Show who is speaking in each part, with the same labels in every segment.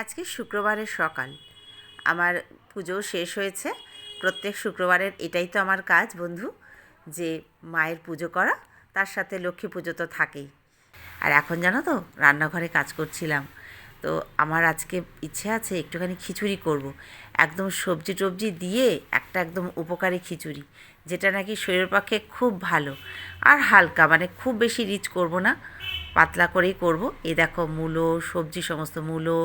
Speaker 1: আজকে শুক্রবারের সকাল। আমার পুজো শেষ হয়েছে। প্রত্যেক শুক্রবারের এটাই তো আমার কাজ, বন্ধু, যে মায়ের পুজো করা, তার সাথে লক্ষ্মী পুজো তো থাকেই। আর এখন জানো তো, রান্নাঘরে কাজ করছিলাম। তো আমার আজকে ইচ্ছে আছে একটুখানি খিচুড়ি করব। একদম সবজি টবজি দিয়ে একটা একদম উপকারী খিচুড়ি, যেটা নাকি শরীরের পক্ষে খুব ভালো। আর হালকা মানে খুব বেশি রিচ করব না, পাতলা করেই করব। এই দেখো, মূলো, সবজি, সমস্ত মূলো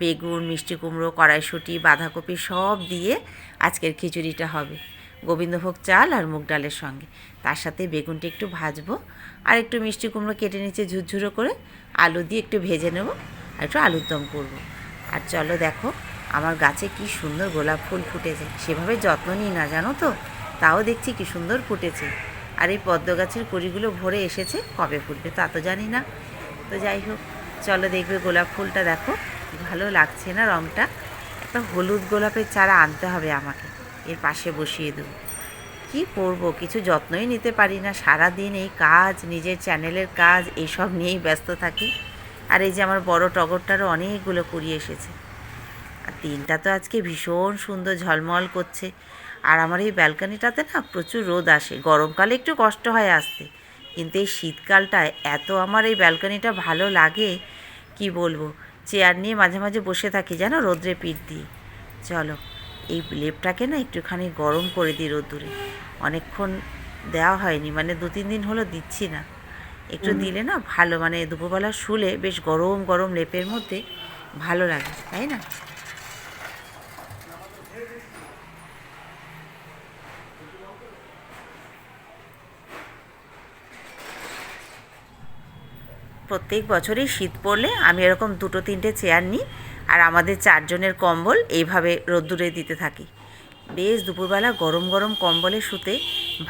Speaker 1: বেগুন, মিষ্টি কুমড়ো, কড়াইশুঁটি, বাঁধাকপি সব দিয়ে আজকের খিচুড়িটা হবে। গোবিন্দভোগ চাল আর মুগ ডালের সঙ্গে। তার সাথে বেগুনটা একটু ভাজবো আর একটু মিষ্টি কুমড়ো কেটে নিচে ঝুরঝুরো করে আলু দিয়ে একটু ভেজে নেব আর একটু আলুর দম করব। আর চলো দেখো আমার গাছে কি সুন্দর গোলাপ ফুল ফুটেছে। সেভাবে যত্ন নিই না, জানো তো? তাও দেখছি কি সুন্দর ফুটেছে। আর এই পদ্ম গাছের কুড়িগুলো ভরে এসেছে, কবে ফুটবে তা তো জানি না। তো যাই হোক, চলো দেখবে গোলাপ ফুলটা দেখো। ভালো লাগছে না রঙটা। একটা হলুদ গোলাপের চারা আনতে হবে আমাকে, এর পাশে বসিয়ে দেবো। কি করব? কিছু যত্নই নিতে পারি না সারা দিন এই কাজ, নিজের চ্যানেলের কাজ এইসব নিয়েই ব্যস্ত থাকি। আর এই যে আমার বড় টগরটারও অনেকগুলো কুড়িয়ে এসেছে। আর দিনটা তো আজকে ভীষণ সুন্দর ঝলমল করছে। আর আমার এই ব্যালকানিটাতে না প্রচুর রোদ আসে, গরমকালে একটু কষ্ট হয় আসতে। কিন্তু এই শীতকালটায় এত আমার এই ব্যালকানিটা ভালো লাগে, কি বলব? চেয়ার নিয়ে মাঝে মাঝে বসে থাকি যেন রোদ্রে পিঠ দিই চলো এই লেপটাকে না একটুখানি গরম করে দিই রোদ্দুরে। অনেকক্ষণ দেওয়া হয়নি মানে দু তিন দিন হলো দিচ্ছি না। একটু দিলে না ভালো মানে দুপুরবেলা শুলে বেশ গরম গরম লেপের মধ্যে ভালো লাগে তাই না? প্রত্যেক বছরই শীত পড়লে আমি এরকম দুটো, তিনটে চেয়ার নিই আর আমাদের চারজনের কম্বল এইভাবে রোদ্দুরে দিতে থাকি। বেশ দুপুরবেলা গরম গরম কম্বলে শুতে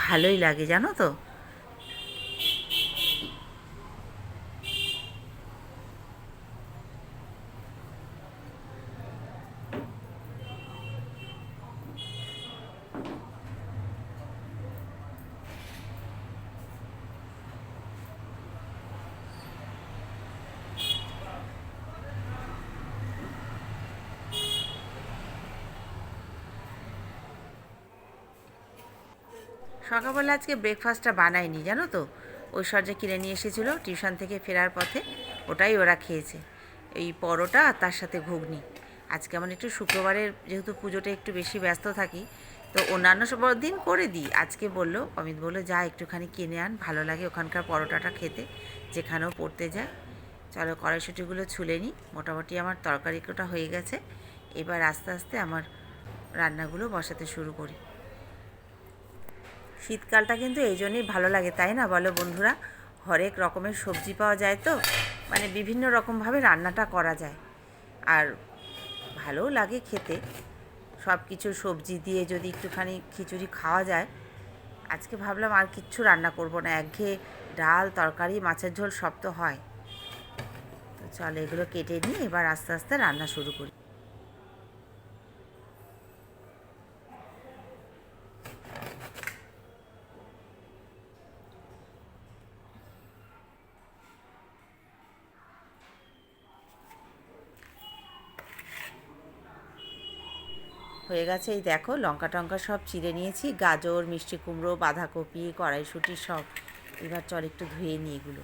Speaker 1: ভালোই লাগে, জানো তো? সকালবেলা আজকে ব্রেকফাস্টটা বানাইনি জানো তো? ঐশ্বর্য কিনে নিয়ে এসেছিল টিউশন থেকে ফেরার পথে। ওটাই ওরা খেয়েছে। এই পরোটা আর তার সাথে ঘুগনি। আজকে আমার একটু শুক্রবারের যেহেতু পুজোটা একটু বেশি ব্যস্ত থাকি, তো অন্যান্য সব দিন করে দিই। আজকে বলল, অমিত বলল, যা একটুখানি কিনে আন, ভালো লাগে ওখানকার পরোটাটা খেতে, যেখানেও পড়তে যায়। চলো কড়াইশুটিগুলো ছুলে নিই মোটামুটি আমার তরকারিটা হয়ে গেছে। এবার আস্তে আস্তে আমার রান্নাগুলো বসাতে শুরু করি। শীতকালটা কিন্তু এই জন্যই ভালো লাগে, তাই না? বলো বন্ধুরা, হরেক রকমের সবজি পাওয়া যায় তো? মানে বিভিন্ন রকমভাবে রান্নাটা করা যায়। আর ভালোও লাগে খেতে। সব কিছু সবজি দিয়ে যদি একটুখানি খিচুড়ি খাওয়া যায়, আজকে ভাবলাম আর কিচ্ছু রান্না করব না। একঘেয়ে ডাল, তরকারি, মাছের ঝোল সব তো হয়। তো চলো এগুলো কেটে নিয়ে এবার আস্তে আস্তে রান্না শুরু করি। হয়ে গেছে। এই দেখো, লঙ্কা টঙ্কা সব চিড়ে নিয়েছি, গাজর, মিষ্টি কুমড়ো, বাঁধাকপি, কড়াইশুঁটি সব। এবার চল একটু ধুয়ে নিই এগুলো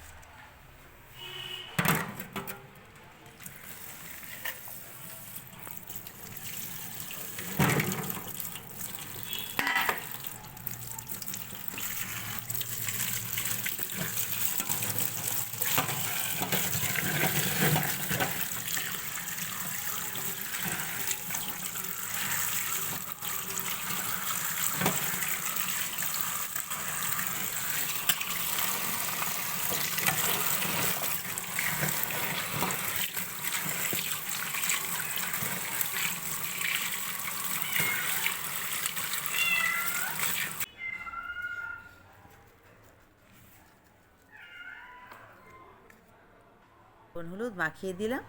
Speaker 1: লবণ হলুদ মাখিয়ে দিলাম।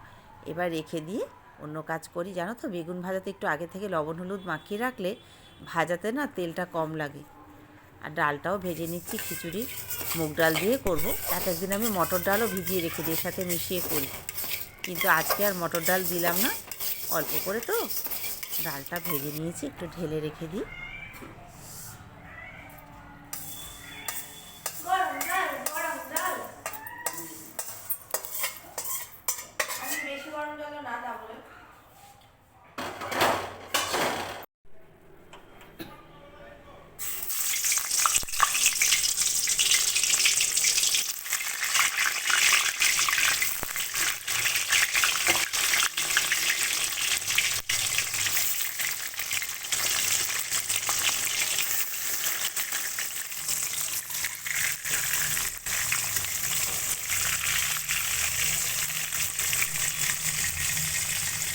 Speaker 1: এবার রেখে দিয়ে অন্য কাজ করি। জানো তো, বেগুন ভাজাতে একটু আগে থেকে লবণ, হলুদ মাখিয়ে রাখলে ভাজাতে না তেলটা কম লাগে। আর ডালটাও ভেজে নিচ্ছি খিচুড়ি মুগ ডাল দিয়ে করব। এক একদিন আমি মটর ডালও ভিজিয়ে রেখে দিই সাথে মিশিয়ে করি। কিন্তু আজকে আর মটর ডাল দিলাম না। অল্প করে তো ডালটা ভেজে নিয়েছি, একটু ঢেলে রেখে দিই
Speaker 2: গরম ডাল গরম ডাল আমি বেশি গরম জল না তা বলে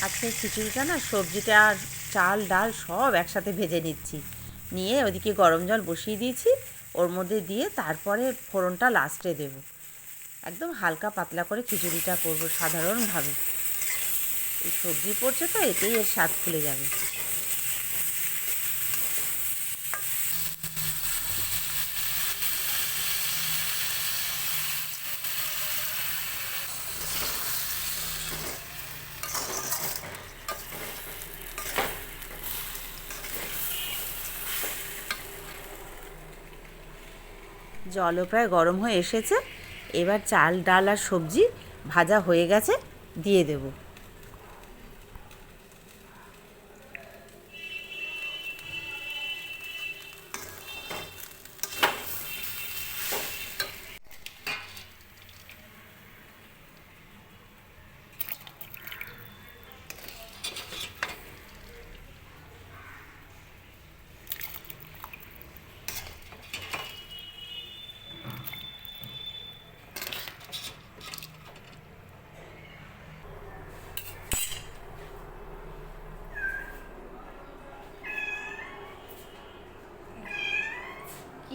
Speaker 1: আজকে খিচুড়িটা না, সবজিটা আর চাল, ডাল সব একসাথে ভেজে নিচ্ছি। নিয়ে ওদিকে গরম জল বসিয়ে দিয়েছি, ওর মধ্যে দিয়ে তারপরে ফোড়নটা লাস্টে দেব। একদম হালকা পাতলা করে খিচুড়িটা করব সাধারণভাবে। এই সবজি পড়ছে তো, এতেই এর স্বাদ খুলে যাবে। জলও প্রায় গরম হয়ে এসেছে। এবার চাল, ডাল আর সবজি ভাজা হয়ে গেছে, দিয়ে দেব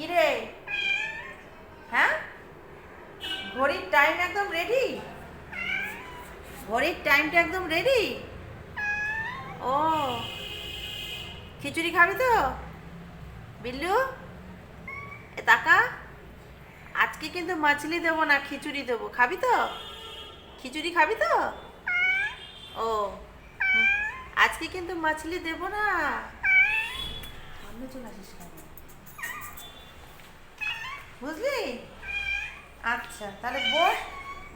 Speaker 2: কি রে হ্যাঁ ঘড়ির টাইম একদম রেডি ঘড়ির টাইমটা একদম রেডি ও। খিচুড়ি খাবি তো? বিল্লু? এ তাকা আজকে কিন্তু মাছলি দেবো না, খিচুড়ি দেবো। খাবি তো? খিচুড়ি খাবি তো? ও। আজকে কিন্তু মাছলি দেবো না। বুঝলি? আচ্ছা তাহলে বস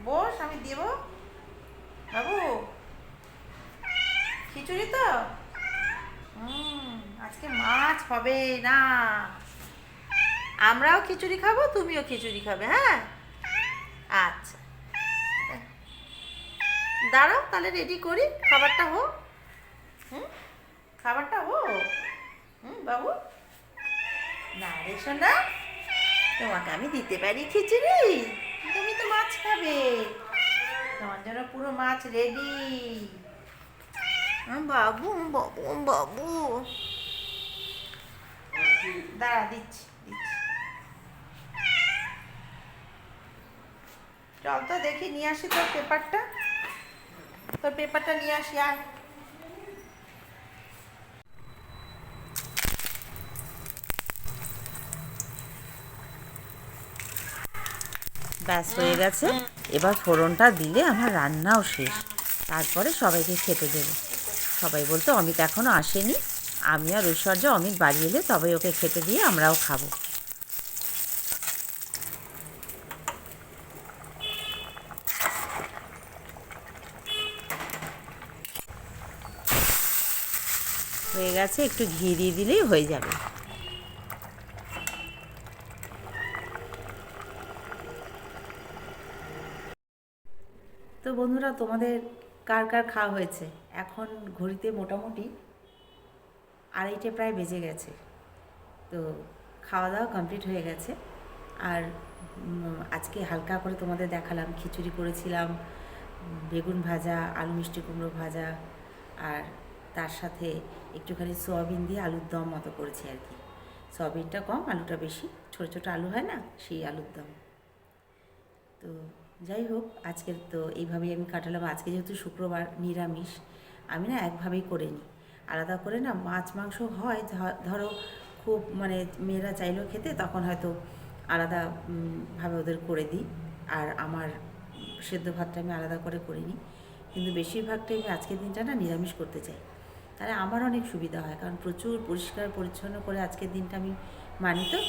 Speaker 2: বস, আমি দেব। বাবু, খিচুড়ি তো? আজকে মাছ হবে, না। আমরাও খিচুড়ি খাব, তুমিও খিচুড়ি খাবে হ্যাঁ? আচ্ছা। দাঁড়াও, তাহলে রেডি করি, খাবারটা হোক। হুম, খাবারটা হোক। হুম, বাবু। না রে সোনা, তোমাকে আমি দিতে পারি খিচুড়ি? তুমি তো মাছ খাবে। তোমার জন্য পুরো মাছ রেডি বাবু বাবু বাবু। দাঁড়া, দিচ্ছি দিচ্ছি। চল তো দেখি, নিয়ে আসি তোর পেপারটা তোর পেপারটা নিয়ে আসি, আয়।
Speaker 1: ব্যাস হয়ে গেছে। এবার ফোড়নটা দিলে আমার রান্নাও শেষ। তারপরে সবাইকে খেতে দেবো। সবাই বলতো, অমিত এখনও আসেনি। আমি আর ঐশ্বর্য, অমিত বাড়ি এলে তবে ওকে খেতে দিয়ে আমরাও খাব। হয়ে গেছে, একটু ঘি দিয়ে দিলেই হয়ে যাবে। বন্ধুরা, তোমাদের কার কার খাওয়া হয়েছে? এখন ঘড়িতে মোটামুটি আড়াইটে প্রায় বেজে গেছে। তো খাওয়া দাওয়া কমপ্লিট হয়ে গেছে। আর আজকে হালকা করে তোমাদের দেখালাম। খিচুড়ি করেছিলাম, বেগুন ভাজা, আলু মিষ্টি কুমড়ো ভাজা, আর তার সাথে একটুখানি সোয়াবিন দিয়ে আলুর দম মতো করেছি আর কি। সোয়াবিনটা কম, আলুটা বেশি। ছোটো ছোটো আলু হয় না, সেই আলুর দম। তো যাই হোক, আজকের তো এইভাবেই আমি কাটালাম। আজকে যেহেতু শুক্রবার নিরামিষ, আমি না একভাবেই করে নিই। আলাদা করে না মাছ, মাংস হয় ধরো খুব মানে মেয়েরা চাইলেও খেতে, তখন হয়তো আলাদাভাবে ওদের করে দিই। আর আমার সেদ্ধ ভাতটা আমি আলাদা করে করে নিই। কিন্তু বেশিরভাগটাই আমি আজকের দিনটা না নিরামিষ করতে চাই। তাহলে আমার অনেক সুবিধা হয়, কারণ প্রচুর পরিষ্কার পরিচ্ছন্ন করে আজকের দিনটা আমি মানি তো।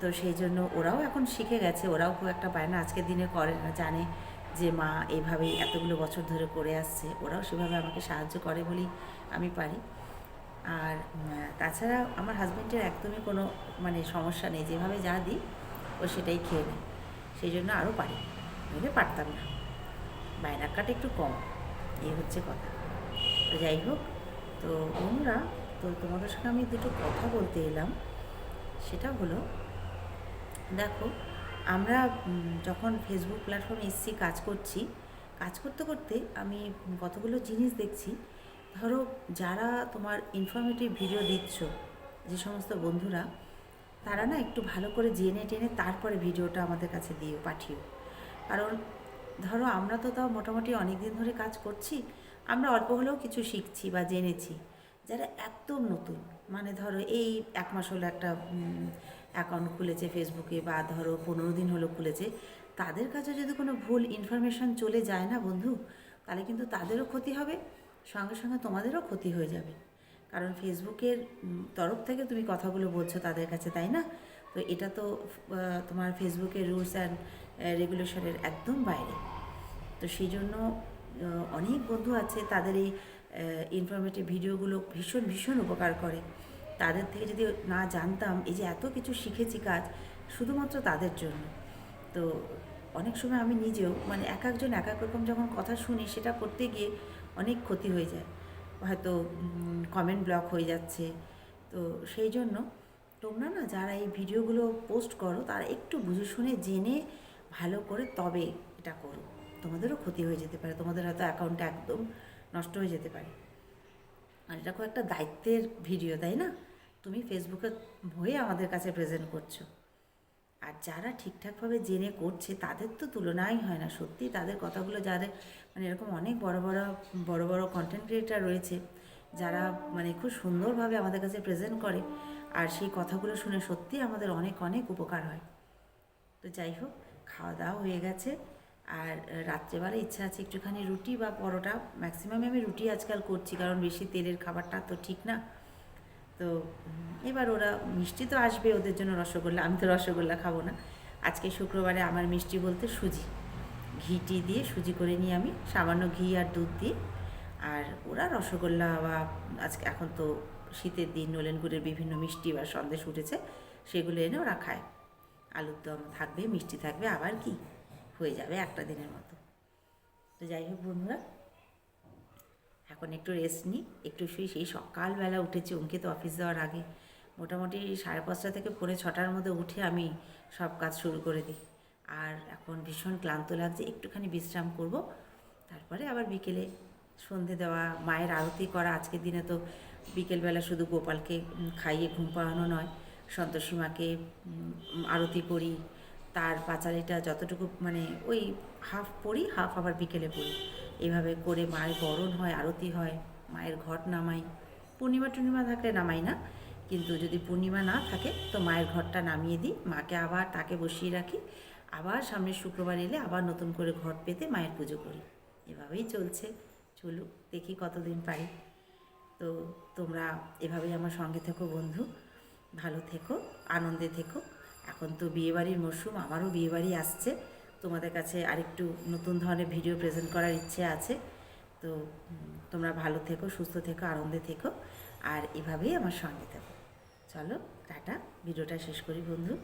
Speaker 1: তো সেই জন্য ওরাও এখন শিখে গেছে, ওরাও খুব একটা পায় না, আজকের দিনে করে না, জানে যে মা এইভাবেই এতগুলো বছর ধরে করে আসছে, ওরাও সেভাবে আমাকে সাহায্য করে বলেই আমি পারি। আর তাছাড়া আমার হাজব্যান্ডের একদমই কোনো মানে সমস্যা নেই, যেভাবে যা দিই ও সেটাই খেয়ে নেয়। সেই জন্য আরও পারি, নইলে পারতাম না। বায়নার কাটা একটু কম, এই হচ্ছে কথা। তো যাই হোক, তো বন্ধুরা, তো তোমাদের সঙ্গে আমি দুটো কথা বলতে এলাম, সেটা হলো দেখো, আমরা যখন ফেসবুক প্ল্যাটফর্মে এসছি, কাজ করছি, কাজ করতে করতে আমি কতগুলো জিনিস দেখছি। ধরো, যারা তোমার ইনফরমেটিভ ভিডিও দিচ্ছ যে সমস্ত বন্ধুরা, তারা না একটু ভালো করে জেনে টেনে তারপরে ভিডিওটা আমাদের কাছে দিও, পাঠিও। কারণ, ধরো, আমরা তো তাও মোটামুটি অনেক দিন ধরে কাজ করছি, আমরা অল্প হলেও কিছু শিখছি বা জেনেছি। যারা একদম নতুন মানে ধরো, এই এক মাস হলো একটা অ্যাকাউন্ট খুলেছে ফেসবুকে বা ধরো পনেরো দিন হলো খুলেছে, তাদের কাছে যদি কোনো ভুল ইনফরমেশন চলে যায় না বন্ধু, তাহলে কিন্তু তাদেরও ক্ষতি হবে, সঙ্গে সঙ্গে তোমাদেরও ক্ষতি হয়ে যাবে। কারণ ফেসবুকের তরফ থেকে তুমি কথাগুলো বলছো তাদের কাছে, তাই না? তো এটা তো তোমার ফেসবুকের রুলস অ্যান্ড রেগুলেশনের একদম বাইরে। তো সেই জন্য অনেক বন্ধু আছে তাদের এই ইনফরমেটিভ ভিডিওগুলো ভীষণ ভীষণ উপকার করে। তাদের থেকে যদি না জানতাম এই যে এত কিছু শিখেছি কাজ শুধুমাত্র তাদের জন্য। তো অনেক সময় আমি নিজেও মানে এক একজন এক এক রকম যখন কথা শুনি সেটা করতে গিয়ে অনেক ক্ষতি হয়ে যায়। হয়তো কমেন্ট ব্লক হয়ে যাচ্ছে। তো সেই জন্য তোমরা না যারা এই ভিডিওগুলো পোস্ট করো তারা একটু বুঝে শুনে জেনে ভালো করে তবে এটা করো। তোমাদেরও ক্ষতি হয়ে যেতে পারে। তোমাদের হয়তো অ্যাকাউন্টটা একদম নষ্ট হয়ে যেতে পারে। আর এটা খুব একটা দায়িত্বের ভিডিও, তাই না? তুমি ফেসবুকে হয়ে আমাদের কাছে প্রেজেন্ট করছ। আর যারা ঠিকঠাকভাবে জেনে করছে, তাদের তো তুলনাই হয় না। সত্যি তাদের কথাগুলো যাদের মানে এরকম অনেক বড় বড় বড় বড় কন্টেন্ট ক্রিয়েটার রয়েছে, যারা মানে খুব সুন্দরভাবে আমাদের কাছে প্রেজেন্ট করে, আর সেই কথাগুলো শুনে সত্যি আমাদের অনেক অনেক উপকার হয়। তো যাই হোক, খাওয়া দাওয়া হয়ে গেছে, আর রাত্রেবেলা ইচ্ছা আছে একটুখানি রুটি বা পরোটা। ম্যাক্সিমাম আমি রুটি আজকাল করছি, কারণ বেশি তেলের খাবারটা তো ঠিক না। তো এবার ওরা মিষ্টি তো আসবে ওদের জন্য রসগোল্লা, আমি তো রসগোল্লা খাব না। আজকে শুক্রবারে আমার মিষ্টি বলতে সুজি। ঘিটি দিয়ে সুজি করে নিয়ে আমি, সামান্য ঘি আর দুধ দিই আর ওরা রসগোল্লা বা আজকে এখন তো শীতের দিন, নলেন গুড়ের বিভিন্ন মিষ্টি বা সন্দেশ উঠেছে, সেগুলো এনে ওরা খায়। আলুর দম থাকবে, মিষ্টি থাকবে, আবার কি? হয়ে যাবে একটা দিনের মতো। তো যাই হোক বন্ধুরা এখন একটু রেস্ট নিই একটু শুই সেই সকালবেলা উঠেছি অঙ্কিত অফিস যাওয়ার আগে। মোটামুটি সাড়ে পাঁচটা থেকে পৌনে ছটার মধ্যে উঠে আমি সব কাজ শুরু করে দিই। আর এখন ভীষণ ক্লান্ত লাগছে, একটুখানি বিশ্রাম করব। তারপরে আবার বিকেলে সন্ধে দেওয়া, মায়ের আরতি করা, আজকের দিনে তো বিকেলবেলা শুধু গোপালকে খাইয়ে ঘুম পাড়ানো নয়, সন্তোষী মাকে আরতি করি, তার পাঁচালিটা যতটুকু মানে ওই হাফ পড়ি হাফ আবার বিকেলে পড়ি। এভাবে করে মায়ের বরণ হয়, আরতি হয়, মায়ের ঘট নামাই। পূর্ণিমা টূর্ণিমা থাকলে নামাই না, কিন্তু যদি পূর্ণিমা না থাকে, তো মায়ের ঘরটা নামিয়ে দিই। মাকে আবার তাকে বসিয়ে রাখি। আবার সামনের শুক্রবার এলে আবার নতুন করে ঘট পেতে মায়ের পুজো করি। এভাবেই চলছে। চলুক, দেখি কতদিন পারি। তো তোমরা এভাবেই আমার সঙ্গে থেকো বন্ধু। ভালো থেকো, আনন্দে থেকো। এখন তো বিয়েবাড়ির মরশুম, আমারও বিয়েবাড়ি আসছে। তোমাদের কাছে আরেকটু নতুন ধরনের ভিডিও প্রেজেন্ট করার ইচ্ছে আছে। তো তোমরা ভালো থেকো, সুস্থ থেকো, আনন্দে থেকো। আর এভাবেই আমার সঙ্গে থাকো। চলো, টাটা। ভিডিওটা শেষ করি বন্ধু।